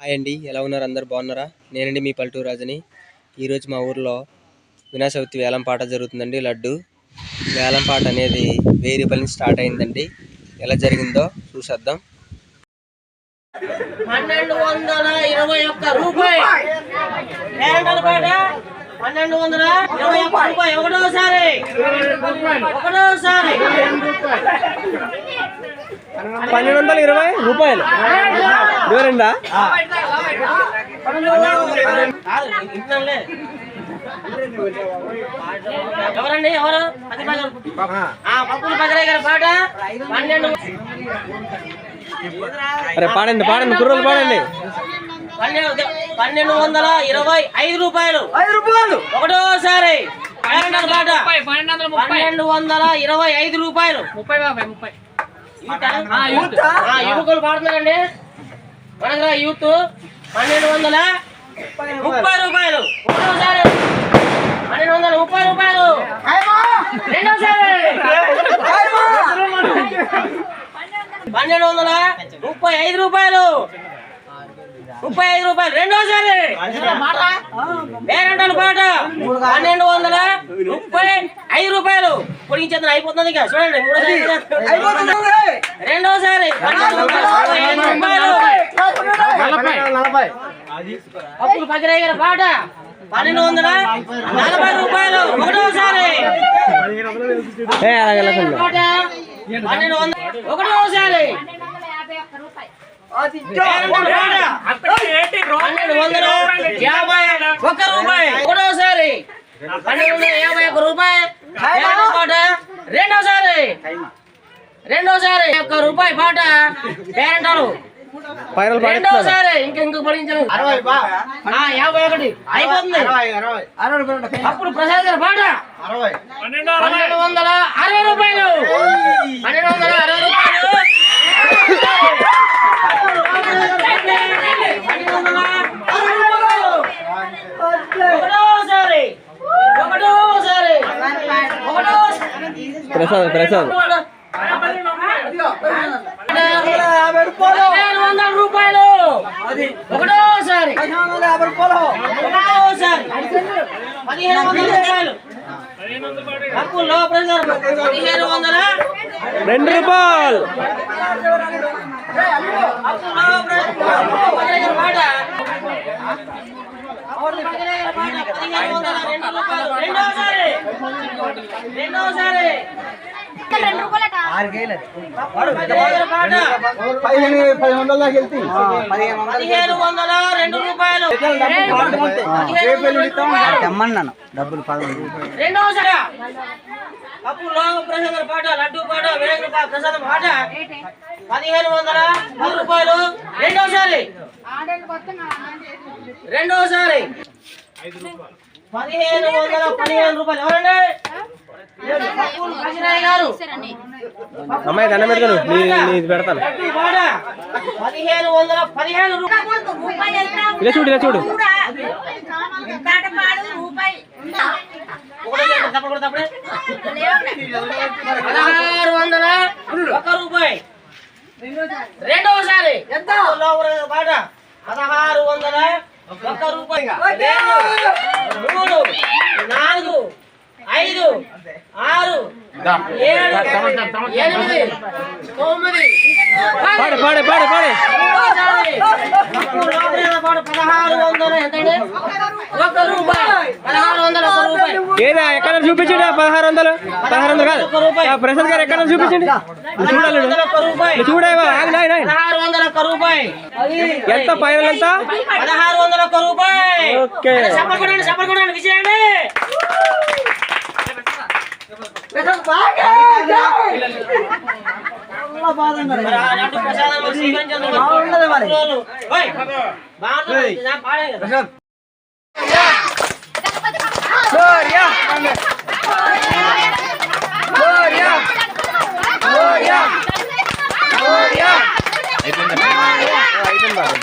Hi అండి. ఎలా ఉన్నారు? అందరు బాగున్నారా? నేనండి మీ పల్లెటూరు రాజుని. ఈరోజు మా ఊర్లో వినాయక చవితి వేలం పాట జరుగుతుందండి లడ్డు. వేలం పాట అనేది వెయ్యి రూపాయల స్టార్ట్ అయిందండి. ఎలా జరిగిందో చూసేద్దాం. పన్నెండు వందల ఇరవై ఒక్క రూపాయి. పన్నెండు వందల ఇరవై ఒక్క రూపాయి. ఒకటోసారి. ఒకటోసారి. పన్నెండు వందల ఇరవై రూపాయలు. ఇంట్లోనే. ఎవరండి? ఎవరు? పప్పులు పదిరాయి గారి పాట. పన్నెండు. అరే పాడండి పాడండి కుర్రోలు పాడండి. పన్నెండు పన్నెండు వందల ఇరవై ఐదు రూపాయలు. ఐదు రూపాయలు. ఒకటోసారి పన్నెండు వందల ఇరవై ఐదు రూపాయలు. ముప్పై ముప్పై. యువకులు పాడుతున్నారండి. మనకు యూత్. పన్నెండు వందల ముప్పై రూపాయలు. ఒకటోసారి పన్నెండు వందల ముప్పై రూపాయలు. రెండోసారి. పన్నెండు వందల ముప్పై ఐదు రూపాయలు. ముప్పై ఐదు రూపాయలు. రెండోసారి. పేరంటాను పాట. పన్నెండు వందల ముప్పై ఐదు రూపాయలు. పొడిగించేద్దాం అయిపోతుంది ఇక. చూడండి మూడోసారి రెండోసారి. రూపాయలు. అప్పుడు పగిరయ్య గారి పాట. పన్నెండు వందల నలభై రూపాయలు. ఒకటోసారి. పన్నెండు వందల ఒకటోసారి. పన్నెండు వందల యాభై ఒక్క రూపాయి. ఒకటోసారి. పన్నెండు వందల యాభై ఒక్క రూపాయి. పాట? రెండోసారి. రెండోసారి. ఒక్క రూపాయి పాట పేరంటారు. రెండోసారి. ఇంక ఇంక పడించలేదు ఆ, యాభై ఒకటి. అయిపోతుంది అప్పుడు ప్రసాద్ గారి పాట. పన్నెండు వందల అరవై రూపాయలు. పన్నెండు వందల అరవై రూపాయలు పన్నెండు వందల అరవై రూపాయలు. ఒకటోసారి ఒకటోసారి ఒకటోసారి ప్రసాద్ ప్రసాద్. రూపాయలు ఒకటోసారి. ఒకటోసారి. పదిహేను వందల రూపాయలు. పదిహేను వందల. రెండు రూపాయలు. రెండు రూపాయలు పదిహేను వందల రెండు రూపాయలు. పదిహేను వందల రూపాయలు. తెమ్మన్నాను. డబ్బులు ప్రసాదం పాట లడ్డు పాట ప్రసాదం పాట. పదిహేను వందల రూపాయలు. రెండోసారి రెండోసారి పదిహేను వందల పదిహేను రూపాయలు. ఎవరండి? అమ్మాయి దండం పెట్టుకోను. నీ నీది పెడతాను లడ్డు పాట పదిహేను వందల పదిహేను రూపాయలు ఇలా చూడు ఇలా చూడు. పదహారు వందల ఒక రూపాయి. రెండవసారి. ఎంత? పాట పదహారు వందల ఒక్క రూపాయి. పాడు పాడు పాడు పాడు ఏదా ఎక్కడ చూపించండి? పదహారు వందలు? పదహారు వందలు కాదు. ప్రసాద్ గారు ఎక్కడ చూపించండి? చూడాలి చూడేవా? ఆగు, నాయ్, నాయ్. పదహారు వందల ఒక్క రూపాయి. ఎంత ఎంత పదహారు వందల ఒక్క రూపాయి ఓకే. చెప్పకూడదు చెప్పకూడదు విజయండి మరి ఆ లడ్డు ప్రసాదం మరి స్వీకరించేందుకు బాగున్నది మరి. ఓయ్, బాగుంది. నా పాడే కదా. సూర్య సూర్య సూర్య అయిపోయింది బాబు